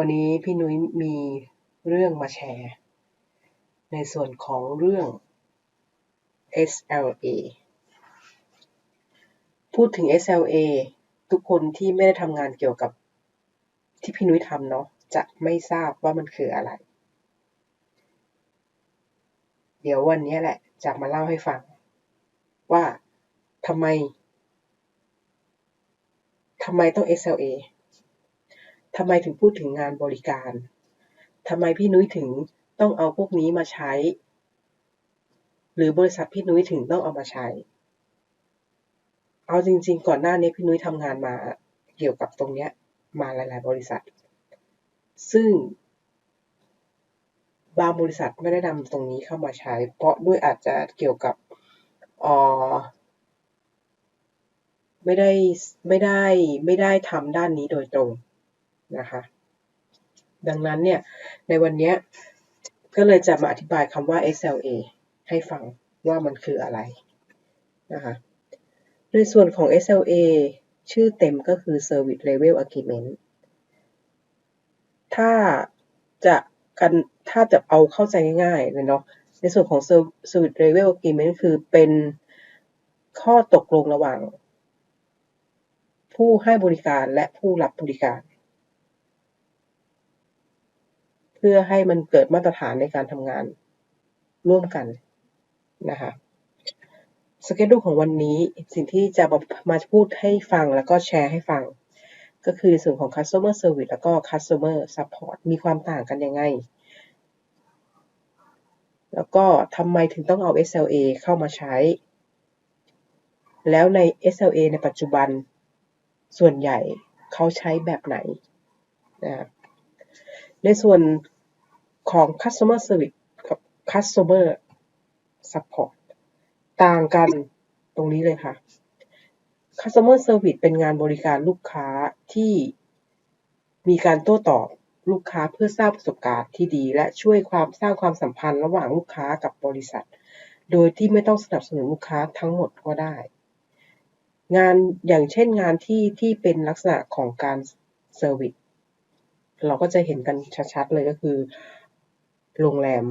วันนี้พี่นุ้ยมีเรื่องมาแชร์ ในส่วนของเรื่อง SLA พูดถึง SLA ทุกคนที่ไม่ได้ทำงานเกี่ยวกับที่พี่นุ้ยทำเนาะจะไม่ทราบว่ามันคืออะไร เดี๋ยววันนี้แหละจะมาเล่าให้ฟัง ว่าทำไมทำไมต้อง SLA ทำไมถึงพูดถึงงานบริการ ทำไมพี่นุ้ยถึงต้องเอาพวกนี้มาใช้ หรือบริษัทพี่นุ้ยถึงต้องเอามาใช้ เอาจริง ๆ ก่อนหน้านี้พี่นุ้ยทำงานมาเกี่ยวกับตรงเนี้ยมาหลาย ๆ บริษัท ซึ่ง บางบริษัทไม่ได้นำตรงนี้เข้ามาใช้ เพราะด้วยอาจจะเกี่ยวกับออไม่ได้ไม่ได้ไม่ได้ทำด้านนี้โดยตรง นะคะ ดังนั้นเนี่ยในวันนี้ก็เลยจะมาอธิบายคำว่า SLA ให้ฟังว่ามันคืออะไรนะคะในส่วนของ SLA ชื่อเต็มก็คือ Service Level Agreement ถ้าจะกันถ้าจะเอาเข้าใจง่ายๆเลยเนาะในส่วนของ Service Level Agreement คือเป็นข้อตกลงระหว่าง ผู้ให้บริการและผู้รับบริการ เพื่อให้มันเกิดมาตรฐานในการทำงานร่วมกันนะคะสเกจดูของวันนี้สิ่งที่จะมาพูดให้ฟังแล้วก็แชร์ให้ฟัง ก็คือส่วนของ customer service แล้วก็ customer support มีความต่างกันยังไง แล้วก็ทำไมถึงต้องเอา SLA เข้ามาใช้ แล้วใน SLA ในปัจจุบันส่วนใหญ่เขาใช้แบบไหนนะ ในส่วนของ customer service กับ customer support ต่างกันตรงนี้เลยค่ะ customer service เป็นงานบริการลูกค้าที่มีการโต้ตอบลูกค้าเพื่อสร้างประสบการณ์ที่ดี และช่วยความสร้างความสัมพันธ์ระหว่างลูกค้ากับบริษัท โดยที่ไม่ต้องสนับสนุนลูกค้าทั้งหมดก็ได้ งานอย่างเช่นงานที่ที่เป็นลักษณะของการเซอร์วิส เราก็จะเห็นกันชัดๆเลยก็คือ โรงแรม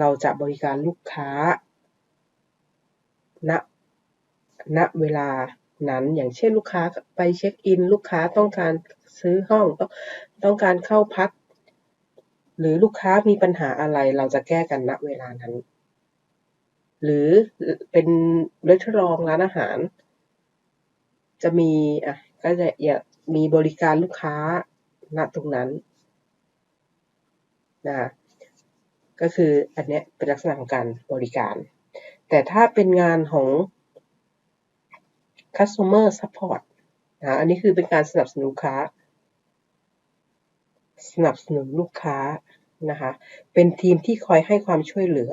เราจะบริการลูกค้า ณ ณ เวลานั้น อย่างเช่นลูกค้าไปเช็คอิน ลูกค้าต้องการซื้อห้อง ต้องต้องการเข้าพัก หรือลูกค้ามีปัญหาอะไร เราจะแก้กันณ เวลานั้น หรือเป็นร้านรองร้านอาหาร จะมีอะก็จะอยากมีบริการลูกค้า ณตรงนั้นนะก็คืออันนี้เป็นลักษณะของการบริการ แต่ถ้าเป็นงานของ customer support นะอันนี้คือเป็นการสนับสนุนลูกค้า สนับสนุนลูกค้านะคะ เป็นทีมที่คอยให้ความช่วยเหลือ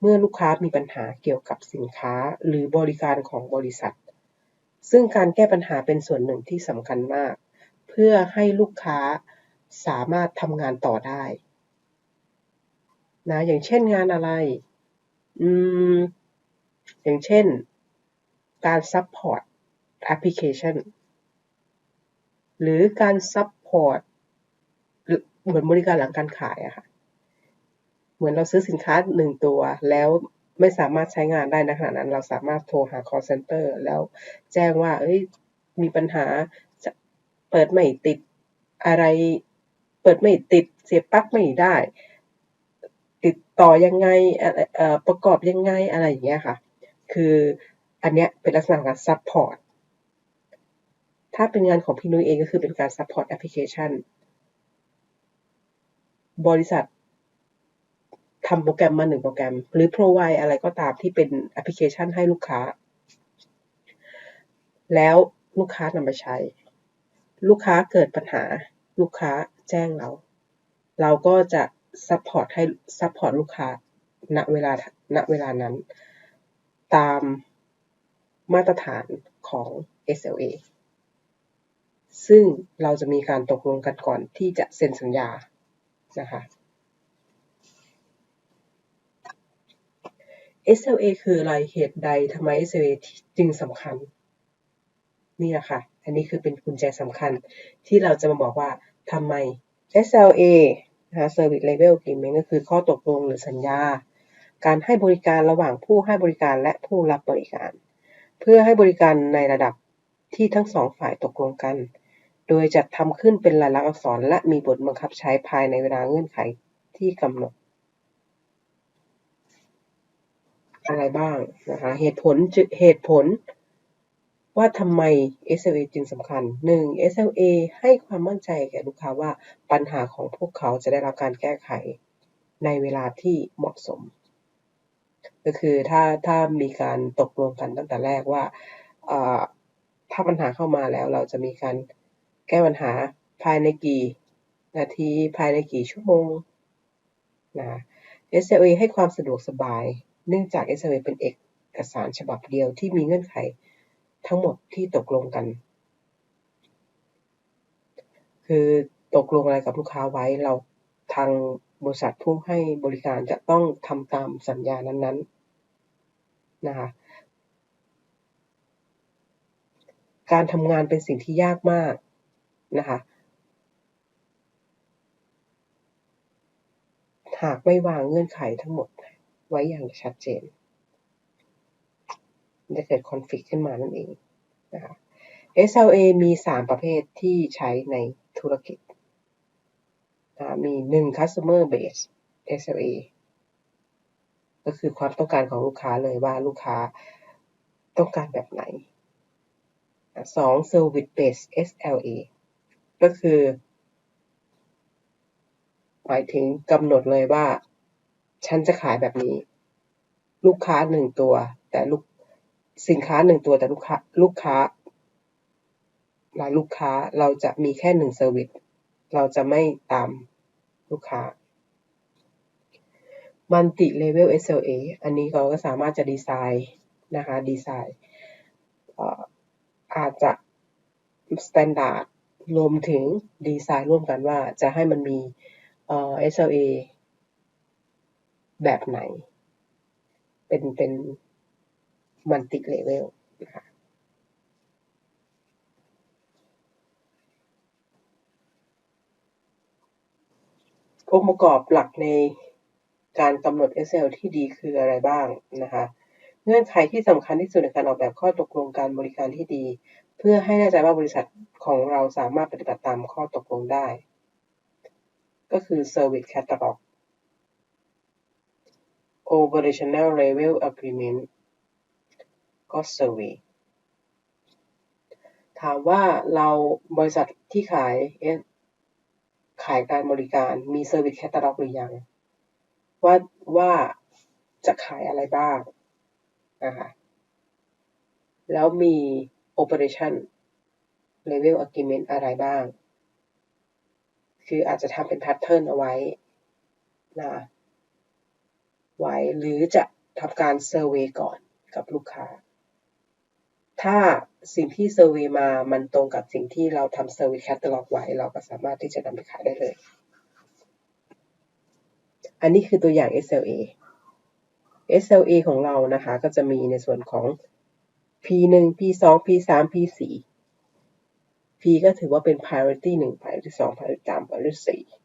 เมื่อลูกค้ามีปัญหาเกี่ยวกับสินค้าหรือบริการของบริษัท ซึ่งการแก้ปัญหาเป็นส่วนหนึ่งที่สำคัญมาก เพื่อให้ลูกค้าสามารถทำงานต่อได้นะอย่างเช่นงานอะไร อืม อย่างเช่น การ support application หรือการ support หรือเหมือนบริการหลังการขายอะค่ะ เหมือนเราซื้อสินค้าหนึ่งตัว แล้วไม่สามารถใช้งานได้ในขณะนั้น เราสามารถโทรหา call center แล้วแจ้งว่าเอ้ยมีปัญหา เปิดไม่ติดอะไร เปิดไม่ติด เสียบปลั๊กไม่ได้ ติดต่อยังไงประกอบยังไงอะไรอย่างเงี้ยค่ะ คืออันเนี้ยเป็นลักษณะการ support ถ้าเป็นงานของพี่นุ้ยเองก็คือเป็นการ support application บริษัททำโปรแกรมมาหนึ่งโปรแกรม หรือ provide อะไรก็ตามที่เป็นแอปพลิเคชันให้ลูกค้า แล้วลูกค้านำไปใช้ ลูกค้าเกิดปัญหาลูกค้าแจ้งเรา เราก็จะ support ให้ support ลูกค้าณเวลาณเวลานั้น ตามมาตรฐานของ SLA ซึ่งเราจะมีการตกลงกันก่อนที่จะเซ็นสัญญานะคะ SLA คืออะไรเหตุใดทำไม SLA จึงสำคัญ นี่แหละค่ะ อันนี้คือเป็นกุญแจสำคัญที่เราจะมาบอกว่าทำไม SLA นะคะ Service Level Agreement ก็คือข้อตกลงหรือสัญญา การให้บริการระหว่างผู้ให้บริการและผู้รับบริการ เพื่อให้บริการในระดับที่ทั้งสองฝ่ายตกลงกัน โดยจัดทำขึ้นเป็นลายลักษณ์อักษร และมีบทบังคับใช้ภายในเวลาเงื่อนไขที่กำหนด อะไรบ้างนะคะ เหตุผลเหตุผล ว่าทำไม SLA จึงสำคัญ 1. SLA ให้ความมั่นใจแก่ลูกค้าว่าปัญหาของพวกเขาจะได้รับการแก้ไขในเวลาที่เหมาะสม ก็คือถ้าถ้ามีการตกลงกันตั้งแต่แรกว่าถ้าปัญหาเข้ามาแล้วเราจะมีการแก้ปัญหาภายในกี่ นาทีภายในกี่ชั่วโมงนะ SLA ให้ความสะดวกสบาย เนื่องจาก SLA เป็นเอกสารฉบับเดียวที่มีเงื่อนไข ทั้งหมดที่ตกลงกัน คือตกลงอะไรกับลูกค้าไว้เราทางบริษัทผู้ให้บริการจะต้องทำตามสัญญานั้นๆนะคะการทำงานเป็นสิ่งที่ยากมากนะคะหากไม่วางเงื่อนไขทั้งหมดไว้อย่างชัดเจน จะเกิดคอนฟ lict ขึ้นมานั่นเองนะคะ SLA มี 3 ประเภทที่ใช้ในธุรกิจนะมี 1 customer base SLA ก็คือความต้องการของลูกค้าเลยว่าลูกค้าต้องการแบบไหน 2 service base SLA ก็คือ หมายถึงกำหนดเลยว่า ฉันจะขายแบบนี้ ลูกค้าหนึ่งตัว แต่ลูก สินค้าหนึ่งตัวแต่ลูกค้าลูกค้าหลายลูกค้าเราจะมีแค่หนึ่งเซอร์วิสเราจะไม่ตามลูกค้า Multi Level SLA อันนี้เราก็สามารถจะดีไซน์นะคะดีไซน์อาจจะสแตนดาร์ดรวมถึงดีไซน์ร่วมกันว่าจะให้มันมี SLA แบบไหน เป็นเป็น มัลติเลเวลนะคะองค์ประกอบหลักในการกำหนด SL ที่ดีคืออะไรบ้างนะคะ เงื่อนไขที่สำคัญที่สุดในการออกแบบข้อตกลงการบริการที่ดี เพื่อให้แน่ใจว่าบริษัทของเราสามารถปฏิบัติตามข้อตกลงได้ ก็คือ Service Catalog Operational Level Agreement ก็ Survey ถามว่าเราบริษัทที่ขายขายการบริการมี Service Catalog หรือยัง ว่าว่าจะขายอะไรบ้างนะคะแล้วมี Operation Level Agreement อะไรบ้าง คืออาจจะทำเป็นแพทเทิร์นเอาไว้นะไว้หรือจะทำการเซอร์เวยก่อนกับลูกค้า ถ้าสิ่งที่เซอร์วยมามันตรงกับสิ่งที่เราทำเซอร์วยแคตตาล็อกไว้ เราก็สามารถที่จะนำไปขายได้เลย อันนี้คือตัวอย่าง SLA SLA ของเรานะคะ ก็จะมีในส่วนของ P1 P2 P3 P4 P ก็ถือว่าเป็น priority 1 priority 2 priority 3 priority 4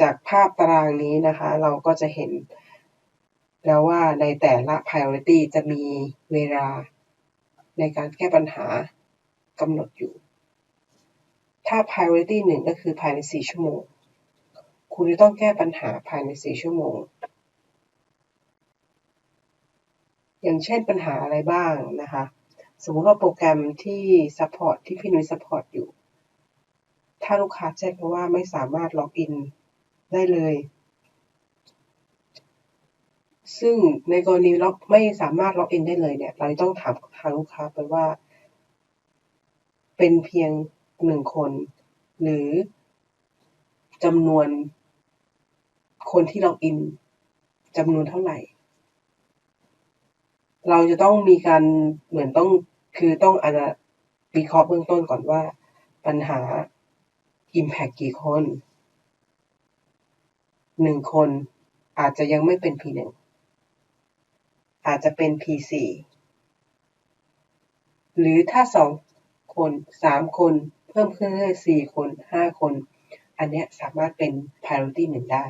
จากภาพตารางนี้นะคะ เราก็จะเห็น แล้วว่าในแต่ละ priority จะมีเวลาในการแก้ปัญหากำหนดอยู่ ถ้า priority หนึ่งก็คือภายใน 4 ชั่วโมง คุณจะต้องแก้ปัญหาภายใน 4 ชั่วโมง อย่างเช่นปัญหาอะไรบ้างนะคะ สมมติว่าโปรแกรมที่ support ที่พี่นุ้ย support อยู่ ถ้าลูกค้าแจ้งว่าไม่สามารถล็อกอิน ได้เลย ซึ่งในกรณีล็อกไม่สามารถล็อกอินได้เลยเนี่ย เราต้องถามทางลูกค้าไปว่า เป็นเพียงหนึ่งคน หรือจำนวนคนที่ล็อกอินจำนวนเท่าไหร่ เราจะต้องมีการเหมือนต้องคือต้องอาจจะวิเคราะห์เบื้องต้นก่อนว่าปัญหา Impact กี่คน หนึ่งคนอาจจะยังไม่เป็น P1 อาจจะเป็น P4 หรือถ้าสองคนสามคน เพิ่มขึ้นเรื่อยๆสี่คนห้าคน อันเนี้ยสามารถเป็น priority หนึ่งได้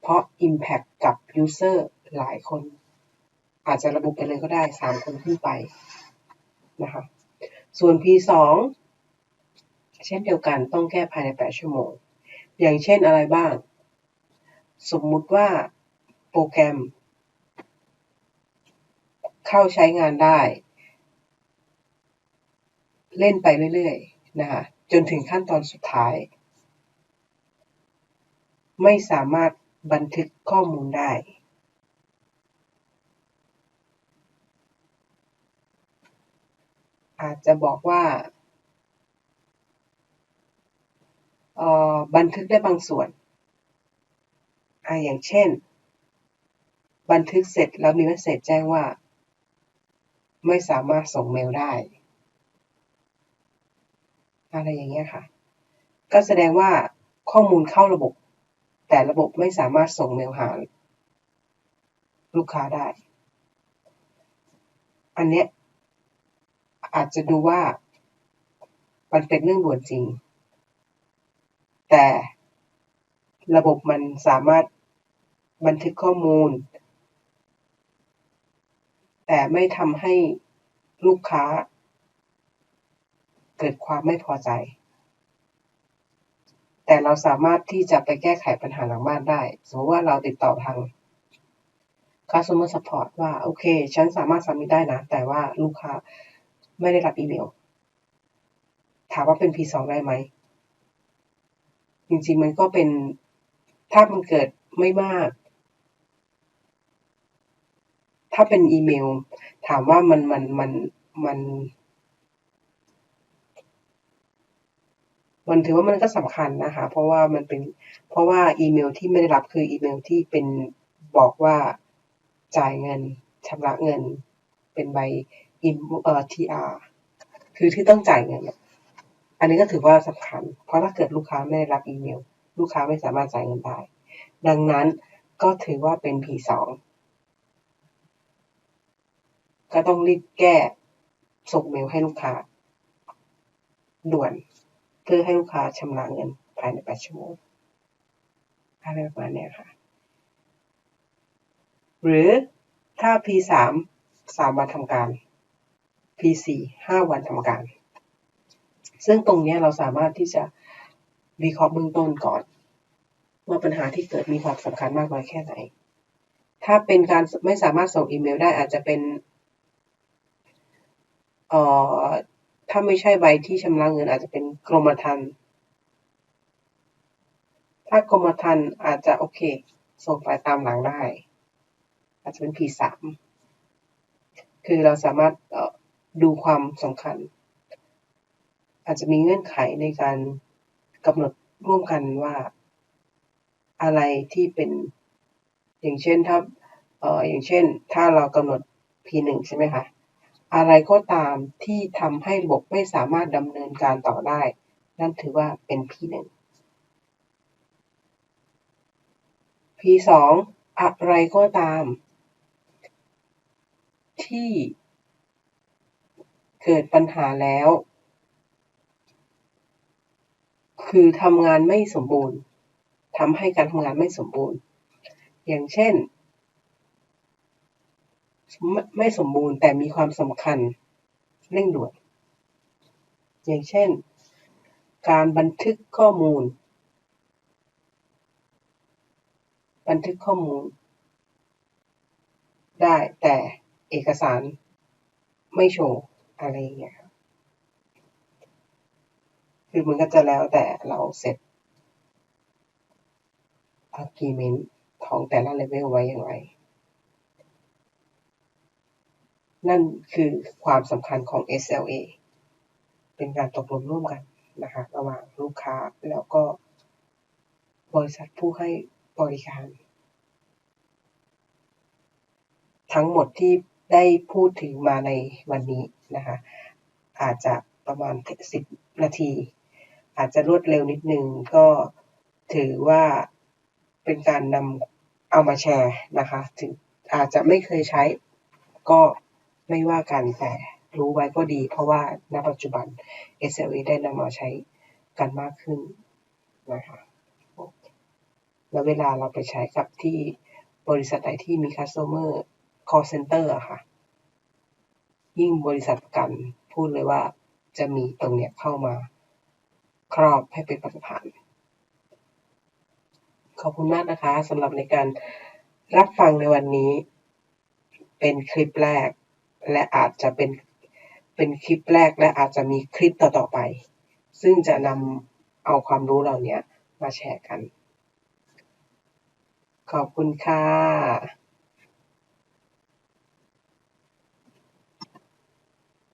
เพราะ impact กับ user หลายคน อาจจะระบุไปเลยก็ได้สามคนขึ้นไปนะคะส่วน P2 เช่นเดียวกันต้องแก้ภายใน 8 ชั่วโมง อย่างเช่นอะไรบ้าง สมมุติว่าโปรแกรม เข้าใช้งานได้ เล่นไปเรื่อยๆนะคะจนถึงขั้นตอนสุดท้าย ไม่สามารถบันทึกข้อมูลได้ อาจจะบอกว่าออบันทึกได้บางส่วน อ่าอย่างเช่น บันทึกเสร็จแล้วมีเมสเซจแจ้งว่า ไม่สามารถส่งเมลได้ อะไรอย่างเงี้ยค่ะ ก็แสดงว่าข้อมูลเข้าระบบ แต่ระบบไม่สามารถส่งเมลหาลูกค้าได้ อันเนี้ยอาจจะดูว่ามันเป็นเรื่องด่วนจริง แต่ระบบมันสามารถ บันทึกข้อมูล แต่ไม่ทำให้ลูกค้า เกิดความไม่พอใจ แต่เราสามารถที่จะไปแก้ไขปัญหาหลังบ้านได้ สมมติว่าเราติดต่อทาง customer support ว่า โอเค ฉันสามารถสามิได้นะ แต่ว่าลูกค้าไม่ได้รับอีเมล ถามว่าเป็น P2 ได้ไหม จริงๆ มันก็เป็น ถ้ามันเกิดไม่มาก ถ้าเป็นอีเมล ถามว่ามันมันมันมันมันถือว่ามันก็สำคัญนะคะ เพราะว่ามันเป็น เพราะว่าอีเมลที่ไม่ได้รับคืออีเมลที่เป็นบอกว่าจ่ายเงินชำระเงิน เป็นใบอินเอ่อ TR คือที่ต้องจ่ายเงินอันนี้ก็ถือว่าสำคัญ เพราะถ้าเกิดลูกค้าไม่ได้รับอีเมล ลูกค้าไม่สามารถจ่ายเงินได้ ดังนั้นก็ถือว่าเป็น P2 ก็ต้องรีบแก้ส่งเมลให้ลูกค้า ด่วนเพื่อให้ลูกค้าชำระเงินภายใน8ชั่วโมงอะไรประมาณนี้ค่ะ หรือถ้า P3 3 วันทำการ P4 5 วันทำการ ซึ่งตรงนี้เราสามารถที่จะวิเคราะห์เบื้องต้นก่อน ว่าปัญหาที่เกิดมีความสำคัญมากน้อยแค่ไหน ถ้าเป็นการไม่สามารถส่งอีเมลได้อาจจะเป็น เอ่อถ้าไม่ใช่ใบที่ชำระเงินอาจจะเป็นกรมธรรม์ถ้ากรมธรรม์อาจจะโอเค ส่งไปตามหลังได้ อาจจะเป็น P3 คือเราสามารถดูความสำคัญ อาจจะมีเงื่อนไขในการกำหนดร่วมกันว่า อะไรที่เป็นอย่างเช่นถ้าเอ่ออย่างเช่น ถ้าเรากำหนด P1 ใช่ไหมคะ อะไรก็ตามที่ทำให้ระบบไม่สามารถดำเนินการต่อได้ นั่นถือว่าเป็น P1 P2 อะไรก็ตาม ที่เกิดปัญหาแล้ว คือทำงานไม่สมบูรณ์ทำให้การทำงานไม่สมบูรณ์ อย่างเช่น ไม่สมบูรณ์แต่มีความสำคัญเร่งด่วน อย่างเช่น การบันทึกข้อมูล บันทึกข้อมูล ได้แต่เอกสารไม่โชว์อะไรอย่างเงี้ยคือมันก็จะแล้วแต่เราเสร็จ agreement ของแต่ละเลเวลไว้อย่างไร นั่นคือความสำคัญของ SLA เป็นการตกลงร่วมกันนะคะระหว่างลูกค้าแล้วก็บริษัทผู้ให้บริการ ทั้งหมดที่ได้พูดถึงมาในวันนี้นะคะอาจจะประมาณ 10 นาที อาจจะรวดเร็วนิดนึงก็ถือว่าเป็นการนำเอามาแชร์นะคะถึงอาจจะไม่เคยใช้ก็ ไม่ว่ากันแต่รู้ไว้ก็ดี เพราะว่าณปัจจุบัน SLA ได้นำมาใช้กันมากขึ้นนะคะแล้วเวลาเราไปใช้กับที่บริษัทไหนที่มี customer call center อะค่ะ ยิ่งบริษัทประกันพูดเลยว่าจะมีตรงเนี้ยเข้ามาครอบให้เป็นมาตรฐาน ขอบคุณมากนะคะสำหรับในการรับฟังในวันนี้ เป็นคลิปแรก และอาจจะเป็นเป็นคลิปแรกและอาจจะมีคลิปต่อๆไป ซึ่งจะนำเอาความรู้เหล่านี้มาแชร์กัน ขอบคุณค่ะ